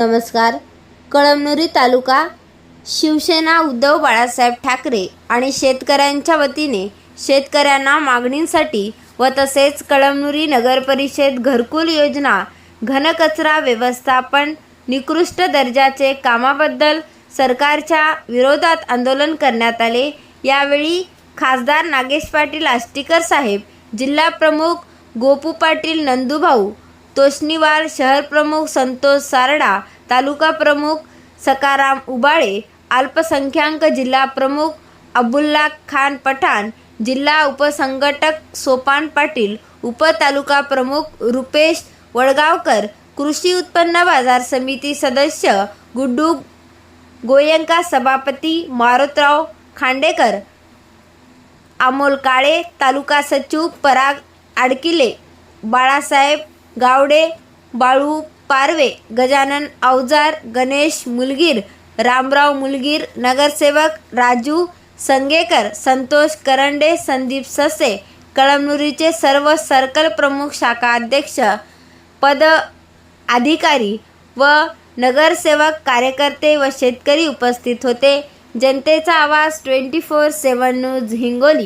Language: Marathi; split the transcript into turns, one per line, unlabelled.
नमस्कार. कळमनुरी तालुका शिवसेना उद्धव बाळासाहेब ठाकरे आणि शेतकऱ्यांच्या वतीने शेतकऱ्यांना मागणींसाठी व तसेच कळमनुरी नगरपरिषद घरकुल योजना घनकचरा व्यवस्थापन निकृष्ट दर्जाचे कामाबद्दल सरकारच्या विरोधात आंदोलन करण्यात आले. यावेळी खासदार नागेश पाटील आष्टीकर साहेब जिल्हाप्रमुख गोपू पाटील नंदूभाऊ तोष्णीवाल शहर प्रमुख संतोष सारडा तालुका प्रमुख सकाराम उबाळे अल्पसंख्याक जिल्हा प्रमुख अब्दुल्ला खान पठाण जिल्हा उपसंघटक सोपान पाटील उपतालुका प्रमुख रुपेश वडगावकर कृषी उत्पन्न बाजार समिती सदस्य गुड्डू गोयंका सभापती मारुतराव खांडेकर अमोल काळे तालुका सचिव पराग आडकिले बाळासाहेब गावडे बाळू पारवे गजानन अवजार गणेश मुलगीर रामराव मुलगीर नगरसेवक राजू संगेकर संतोष करंडे संदीप ससे कळमनुरीचे सर्व सर्कल प्रमुख शाखा अध्यक्ष पद अधिकारी व नगरसेवक कार्यकर्ते व शेतकरी उपस्थित होते. जनतेचा आवाज twenty four seven news Hingoli.